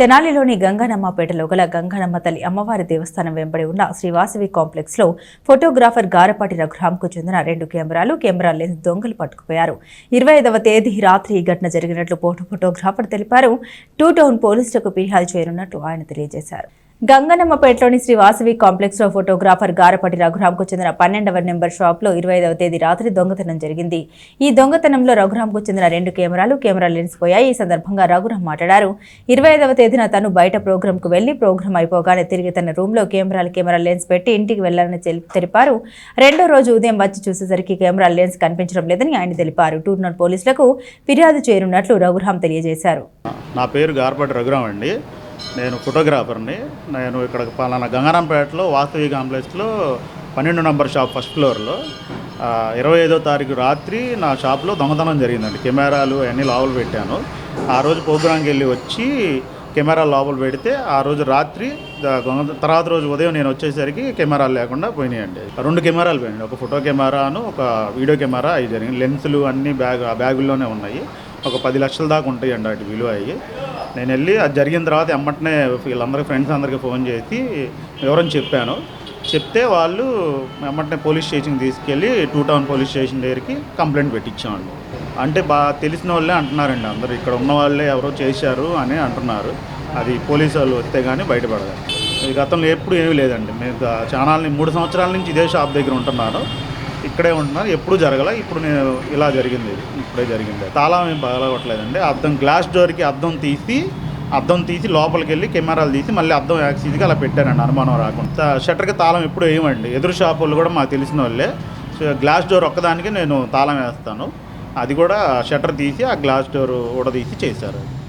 తెనాలిలోని గంగానమ్మపేటలో గల గంగానమ్మ తల్లి అమ్మవారి దేవస్థానం వెంబడి ఉన్న శ్రీవాసవి కాంప్లెక్స్లో ఫోటోగ్రాఫర్ గారపాటి రఘురాంకు చెందిన రెండు కెమెరాలు కెమెరా లెన్స్ దొంగలు పట్టుకుపోయారు. ఇరవై ఐదవ తేదీ రాత్రి ఈ ఘటన జరిగినట్లు ఫోటో ఫోటోగ్రాఫర్ తెలిపారు. టూ టౌన్ పోలీసులకు ఫిర్యాదు చేయనున్నట్లు ఆయన తెలియజేశారు. గంగనమ్మపేటలోని శ్రీ వాసవి కాంప్లెక్స్లో ఫోటోగ్రాఫర్ గారపటి రఘురాంకు చెందిన పన్నెండవ నెంబర్ షాప్లో ఇరవై ఐదవ తేదీ రాత్రి దొంగతనం జరిగింది. ఈ దొంగతనంలో రఘురాంకు చెందిన రెండు కెమెరాలు కెమెరా లెన్స్ పోయాయి. ఈ సందర్భంగా రఘురాం మాట్లాడారు. ఇరవై ఐదవ తేదీన తను బయట ప్రోగ్రామ్కు వెళ్ళి ప్రోగ్రామ్ అయిపోగానే తిరిగి తన రూమ్లో కెమెరాలు కెమెరా లెన్స్ పెట్టి ఇంటికి వెళ్ళాలని తెలిపారు. రెండో రోజు ఉదయం వచ్చి చూసేసరికి కెమెరా లెన్స్ కనిపించడం లేదని ఆయన తెలిపారు. టూర్నర్ పోలీసులకు ఫిర్యాదు చేరున్నట్లు రఘురాం తెలియజేశారు. నా పేరు గార్పటి రఘురాం అండి. నేను ఫోటోగ్రాఫర్ని. నేను ఇక్కడ పలానా గంగారాంపేటలో వాస్తవి కాంప్లెక్స్లో పన్నెండు నంబర్ షాప్ ఫస్ట్ ఫ్లోర్లో. ఇరవై ఐదో తారీఖు రాత్రి నా షాప్లో దొంగతనం జరిగిందండి. కెమెరాలు అన్నీ లోపల పెట్టాను. ఆ రోజు ప్రోగ్రాంకి వెళ్ళి వచ్చి కెమెరా లోపల పెడితే ఆ రోజు రాత్రి తర్వాత రోజు ఉదయం నేను వచ్చేసరికి కెమెరాలు లేకుండా పోయినాయండి. రెండు కెమెరాలు పోయినాయి ఒక ఫోటో కెమెరాను ఒక వీడియో కెమెరా అవి జరిగింది. లెన్సులు అన్నీ బ్యాగ్ ఆ బ్యాగుల్లోనే ఉన్నాయి. ఒక పది లక్షల దాకా ఉంటాయండి వాటి విలువ అవి నేను వెళ్ళి అది జరిగిన తర్వాత ఎమ్మటనే వీళ్ళందరికీ ఫ్రెండ్స్ అందరికీ ఫోన్ చేసి వివరం చెప్పాను. చెప్తే వాళ్ళు ఎమ్మటనే పోలీస్ స్టేషన్కి తీసుకెళ్ళి టూ టౌన్ పోలీస్ స్టేషన్ దగ్గరికి కంప్లైంట్ పెట్టించామండి. అంటే బాగా తెలిసిన వాళ్ళే అంటున్నారండి అందరూ ఇక్కడ ఉన్న వాళ్ళే ఎవరో చేశారు అని అంటున్నారు. అది పోలీసు వాళ్ళు వస్తే కానీ బయటపడదు ఈ గతంలో ఎప్పుడు ఏమీ లేదండి. నేను ఛానల్ని మూడు సంవత్సరాల నుంచి ఇదే షాప్ దగ్గర ఉంటున్నారు ఇక్కడే ఉంటున్నారు. ఎప్పుడు జరగల. ఇప్పుడు నేను ఇలా జరిగింది. ఇది. ఇప్పుడే జరిగింది. తాళం ఏం పగలగొట్టలేదండి. అద్దం గ్లాస్ డోర్కి అద్దం తీసి అద్దం తీసి లోపలికి వెళ్ళి కెమెరాలు తీసి మళ్ళీ అద్దం యాక్సీజ్గా అలా పెట్టానండి. అనుమానం రాకుండా. షట్టర్కి తాళం ఎప్పుడు వేయమండి. ఎదురు షాపులు కూడా మాకు తెలిసిన వాళ్ళే. సో గ్లాస్ డోర్ ఒక్కదానికి నేను తాళం వేస్తాను. అది కూడా షట్టర్ తీసి ఆ గ్లాస్ డోర్ ఊడదీసి చేశారు.